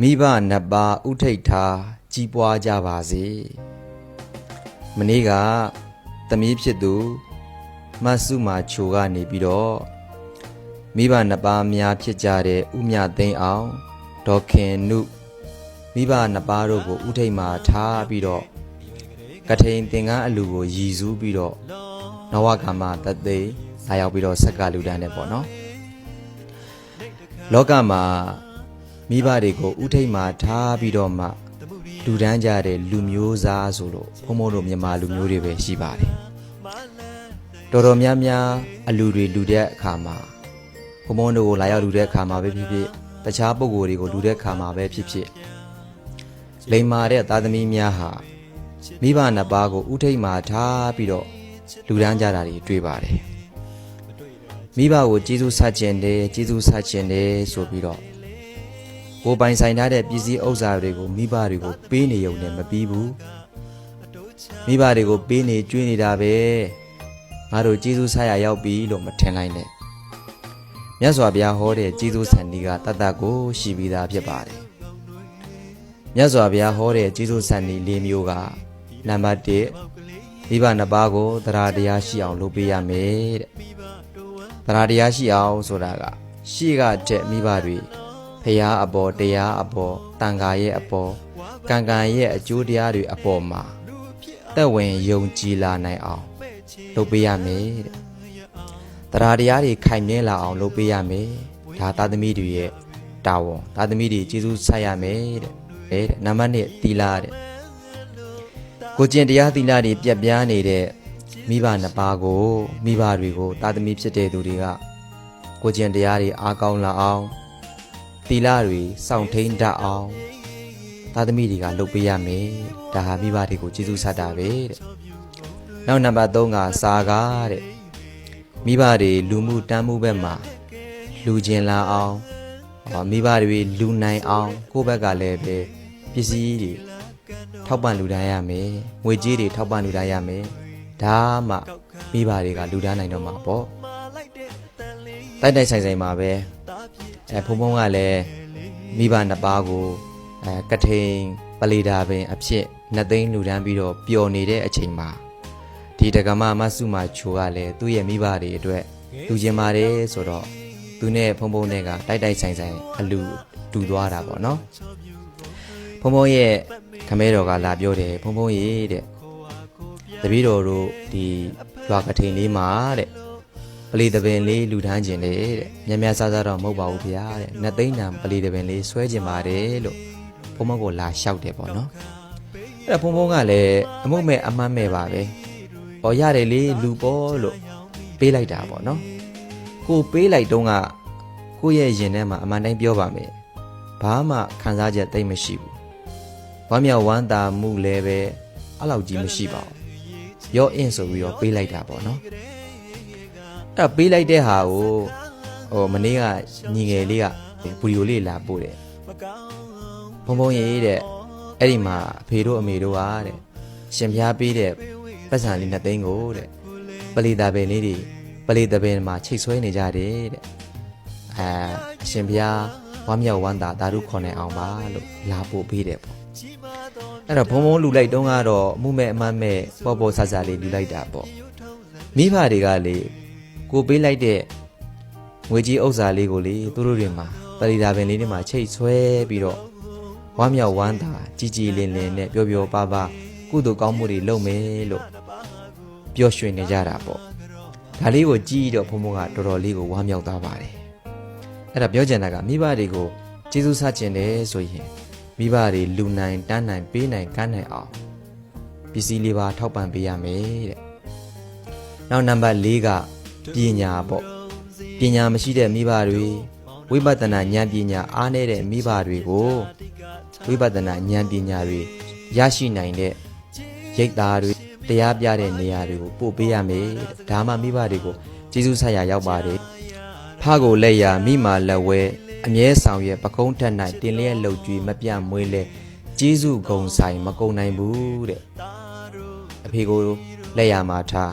မိဘနှစ်ပါးဥထိတ်ထားကြီးပွားကြပါစေမနေ့ကသမီးဖြစ်သူမတ်စုမာချိုကနေပြီးတော့မိဘနှစ်ပါးများဖြစ်ကြတဲ့ဥမြသိန်းအောင်ဒေါက်ခင်နုမိဘနှစ်ပါးတို့ကိုဥထိတ်မှာထားပြီးတော့ကထိန်သင်္ကန်းအလူကိုရည်စူးပြီးတော့နဝကမ္မတသိလာရောက်ပြီးတော့ဆက်ကလူတန်းတယ်ပေါ့နော်လောကမှာ မိဘတွေကိုဥထိတ်မှာထားပြီးတော့မှလူဒန်းကြတဲ့လူမျိုးစားဆိုလို့ဘုံဘုံတို့မြန်မာလူမျိုးတွေပဲရှိပါတယ်တော်တော်များများအလူတွေလူတဲ့အခါမှာဘုံဘုံတို့ကိုလာရောက်လူတဲ့အခါမှာပဲဖြစ်ဖြစ်တခြားပုဂ္ဂိုလ်တွေကိုလူတဲ့အခါမှာပဲဖြစ်ဖြစ်လိမ္မာတဲ့သားသမီးများဟာမိဘနှစ်ပါးကိုဥထိတ်မှာထားပြီးတော့လူဒန်းကြတာတွေတွေ့ပါတယ်မိဘကိုကျေးဇူးဆတ်ခြင်းတယ်ကျေးဇူးဆတ်ခြင်းတယ်ဆိုပြီးတော့ ကိုယ်ပိုင်ဆိုင်ထားတဲ့ပစ္စည်းဥစ္စာတွေကိုမိဘတွေကိုပေးနေုံနဲ့မပြီးဘူးမိဘတွေကိုပေးနေကျွေးနေတာပဲငါတို့ကျေးဇူးဆရရောက်ပြီလို့မထင်လိုက်နဲ့မြတ်စွာဘုရားဟောတဲ့ကျေးဇူးဆန်ဒီကတတ်တတ်ကိုရှိပြီးသားဖြစ်ပါတယ်မြတ်စွာဘုရားဟောတဲ့ကျေးဇူးဆန်ဒီ၄မျိုးကနံပါတ်1မိဘနှစ်ပါးကိုတရားတရားရှိအောင်လုပ်ပေးရမယ်တဲ့တရားတရားရှိအောင်ဆိုတာကရှေ့ကတဲ့မိဘတွေ ဖရာအပေါ်တရားအပေါ်တန်ခါရဲ့အပေါ်ကံကံရဲ့အကျိုးတရားတွေအပေါ်မှာတက်ဝင်ယုံကြည်လာနိုင်အောင်လုပ်ပေးရမယ်တဲ့တရားတရားတွေခိုင်မြဲလာအောင်လုပ်ပေးရမယ်ဒါသာသမီတွေရဲ့တာဝန်သာသမီတွေကျေးဇူးဆက်ရမယ်တဲ့အဲတဲ့နံပါတ်1တီလာတဲ့ကိုကျင့်တရားသီလတွေပြက်ပြားနေတဲ့မိဘနှစ်ပါးကိုမိဘတွေကိုတာသမီဖြစ်တဲ့သူတွေကကိုကျင့်တရားတွေအားကောင်းလာအောင် သီလတွေစောင့်ထိန်တတ်အောင်တာသမီတွေကလုပ်ပေးရမယ်ဒါဟာမိဘတွေကိုကျေးဇူးဆက်တာပဲတဲ့နောက်နံပါတ်3ကစာကားတဲ့မိဘတွေလူမှုတမ်းမှုဘက်မှာလူကျင်လာအောင်ဟောမိဘတွေလူနိုင်အောင်ကိုယ့်ဘက်ကလည်းပဲပစ္စည်းတွေထောက်ပံ့လူတန်းရမယ်ငွေကြေးတွေထောက်ပံ့လူတန်းရမယ်ဒါမှမိဘတွေကလူတန်းနိုင်တော့မှာပေါ့တိုက်တိုက်ဆိုင်ဆိုင်မှာပဲ အဲဖုံဖုံကလည်းမိဘနှစ်ပါးကိုအဲကထိန်ပလီတာပင်အဖြစ်နှစ်သိန်းလူတန်းပြီးတော့ပျော်နေတဲ့အချိန်မှာဒီတက္ကမမဆုမချိုကလည်းသူ့ရဲ့မိဘတွေအတွက်လူကျင်ပါတယ်ဆိုတော့သူနဲ့ဖုံဖုံနဲ့ကတိုက်တိုက်ဆိုင်ဆိုင်အလူတူသွားတာပေါ့နော်ဖုံဖုံရဲ့ခမဲတော်ကလာပြောတယ်ဖုံဖုံရေတဲ့တပည့်တော်တို့ဒီရွာကထိန်လေးမှာတဲ့ ပလီတပင်လေးလူထမ်းကျင်တယ်တဲ့မြတ်မြတ်ဆဆတော့မဟုတ်ပါဘူးဗျာတဲ့နှစ်သိန်းတန်ပလီတပင်လေးဆွဲကျင်ပါတယ်လို့ဖုံဖုံကိုလာလျှောက်တယ်ပေါ့နော်အဲ့ဒါဖုံဖုံကလည်းအမုတ်မဲ့အမတ်မဲ့ပါပဲဟောရတယ်လေလူပေါ်လို့ပေးလိုက်တာပေါ့နော်ကိုပေးလိုက်တုန်းကကိုယ့်ရဲ့ရင်ထဲမှာအမှန်တိုင်းပြောပါမယ်ဘာမှခံစားချက်တိတ်မရှိဘူးဝမ်းမြောက်ဝမ်းသာမှုလည်းပဲအဲ့လောက်ကြီးမရှိပါဘူးရောအင်းဆိုပြီးတော့ပေးလိုက်တာပေါ့နော် အဲ့ဒါပေးလိုက်တဲ့ဟာကိုဟိုမနေ့ကညီငယ်လေးကဗီဒီယိုလေးလာပို့တယ်ဘုံဘုံရေးတဲ့အဲ့ဒီမှာအဖေတို့အမေတို့ဟာတဲ့ရှင်ဖျားပေးတဲ့ပတ်စံလေးနှစ်သိန်းကိုတဲ့ပလီတာပင်လေးတွေပလီတပင်မှာချိတ်ဆွဲနေကြတယ်တဲ့အဲအရှင်ဖျားဝမ်းမြောက်ဝမ်းသာဓာတုခေါ်နိုင်အောင်ပါလို့လာပို့ပေးတယ်ပေါ့အဲ့တော့ဘုံဘုံလူလိုက်တုံးကတော့အမှုမဲ့အမတ်မဲ့ပေါ်ပေါ်ဆဆလေးလူလိုက်တာပေါ့မိဖတွေကလေ ကိုပေးလိုက်တဲ့ငွေကြီးဥစ္စာလေးကိုလေသူတို့တွေမှာပရိဒါပင်လေးတွေမှာချိတ်ဆွဲပြီးတော့ဝမ်းမြောက်ဝမ်းသာကြီးကြီးလင်းလင်းနဲ့ပျော်ပျော်ပါပါကုသိုလ်ကောင်းမှုတွေလုပ်မယ်လို့ပျော်ရွှင်နေကြတာပေါ့ဒါလေးကိုကြည့်တော့ဘုံဘုံကတော်တော်လေးကိုဝမ်းမြောက်သွားပါတယ်အဲ့ဒါပြောချင်တာကမိဘတွေကိုကျေးဇူးဆချင်တယ်ဆိုရင်မိဘတွေလူနိုင်တန်းနိုင်ပေးနိုင်ကမ်းနိုင်အောင်ပစ္စည်းလေးပါထောက်ပံ့ပေးရမယ်တဲ့။နောက်နံပါတ်၄က ပညာပေါ့။ပညာမရှိတဲ့မိဘတွေဝိပဿနာဉာဏ်ပညာအားနည်းတဲ့မိဘတွေကိုဝိပဿနာဉာဏ်ပညာတွေရရှိနိုင်တဲ့ရိတ်သားတွေတရားပြတဲ့နေရာတွေကိုပို့ပေးရမယ်တဲ့။ဒါမှမိဘတွေကိုကျေးဇူးဆက်ရရောက်ပါတယ်။ဖကိုလက်ရမိမာလက်ဝဲအမြဲဆောင်ရဲ့ပကုံးထက်၌တင်လျက်လှုပ်ကြွေမပြတ်မွေးလဲကျေးဇူးဂုံဆိုင်မကုံနိုင်ဘူးတဲ့အဖေကိုလက်ရမှာထား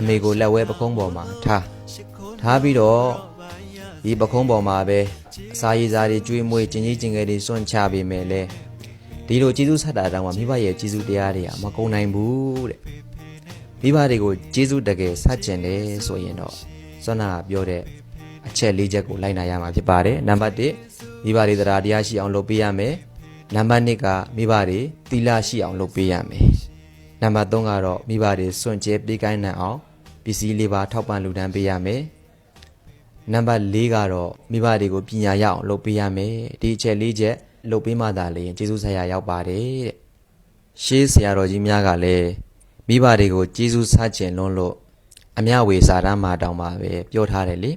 အမေကိုလက်ဝဲပကုံးပေါ်မှာထားထားပြီးတော့ဒီပကုံးပေါ်မှာပဲအစာရည်စားတွေကျွေးမွေးကျင်ကြီးကျင်ငယ်တွေစွန့်ချပေးမယ်လဲဒီလိုကျေးဇူးဆက်တာတောင်မှမိဘရဲ့ကျေးဇူးတရားတွေကမကုန်နိုင်ဘူးတဲ့မိဘတွေကိုကျေးဇူးတကယ်ဆက်ကျင်တယ်ဆိုရင်တော့စွမ်းနာပြောတဲ့အချက်၄ချက်ကိုလိုက်နာရမှာဖြစ်ပါတယ်နံပါတ်1မိဘတွေတရားတရားရှိအောင်လုပ်ပေးရမယ်နံပါတ်2ကမိဘတွေသီလရှိအောင်လုပ်ပေးရမယ်နံပါတ်3ကတော့မိဘတွေစွန့်ကြဲပေးကိုင်းနိုင်အောင် ပစ္စည်းလေးပါထောက်ပံ့လူဒန်းပေးရမယ်နံပါတ်၄ကတော့မိဘတွေကိုပညာရအောင်လုပ်ပေးရမယ်ဒီအချက်၄ချက်လုပ်ပေးမှသာလေကျေးဇူးဆရာရောက်ပါတယ်တဲ့ရှေးဆရာတော်ကြီးများကလည်းမိဘတွေကိုကျေးဇူးဆချင်လွန်းလို့အမြဝေစာတမ်းမှာတောင်းပါပဲပြောထားတယ်လေ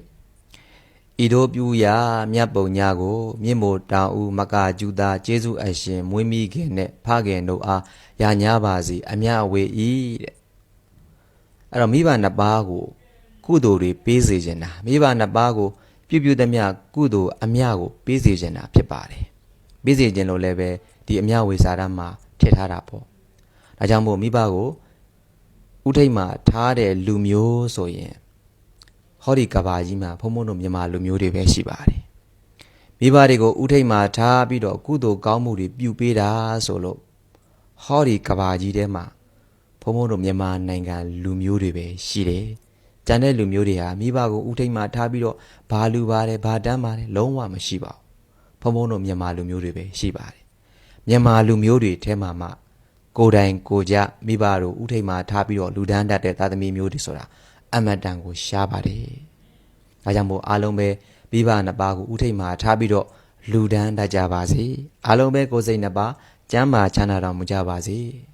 ဤတို့ပြူရာမြတ်ပုံညာကို မြင့်မို့တောင်ဦးမကကျူသာကျေးဇူးအရှင်မွေးမိခင်နဲ့ဖခင်တို့အားယာညာပါစီအမြဝေဤတဲ့ အဲ့တော့မိဘနှစ်ပါးကိုကုသိုလ်တွေပေးစေခြင်းတာမိဘနှစ်ပါးကိုပြုပြုသမျှကုသိုလ်အမြကိုပေးစေခြင်းတာဖြစ်ပါတယ်ပေးစေခြင်းလို့လည်းပဲဒီအမြဝေစာရမှာထည့်ထားတာပေါ့ဒါကြောင့်မို့မိဘကိုဥထိတ်မှာထားတဲ့လူမျိုးဆိုရင်ဟောဒီကဘာကြီးမှာဘုံဘုံတို့မြန်မာလူမျိုးတွေပဲရှိပါတယ်မိဘတွေကိုဥထိတ်မှာထားပြီးတော့ကုသိုလ်ကောင်းမှုတွေပြုပေးတာဆိုလို့ဟောဒီကဘာကြီးထဲမှာ ဘုံဘုံတို့မြန်မာနိုင်ငံလူမျိုးတွေပဲရှိတယ်။ကျန်တဲ့လူမျိုးတွေဟာမိဘကိုဥထိတ်မှထားပြီးတော့ဘာလူပါတယ်ဘာတန်းပါတယ်လုံးဝမရှိပါဘူး။ဘုံဘုံတို့မြန်မာလူမျိုးတွေပဲရှိပါတယ်။မြန်မာလူမျိုးတွေထဲမှာမှကိုယ်တိုင်ကိုယ်ကြမိဘတို့ဥထိတ်မှထားပြီးတော့လူဒန်းတတ်တဲ့သာသမီမျိုးတွေဆိုတာအမတန်ကိုရှားပါတယ်။ဒါကြောင့်မို့အားလုံးပဲမိဘနှစ်ပါးကိုဥထိတ်မှထားပြီးတော့လူဒန်းတတ်ကြပါစေ။အားလုံးပဲကိုယ်စိတ်နှစ်ပါးကျမ်းမာချမ်းသာတော်မူကြပါစေ။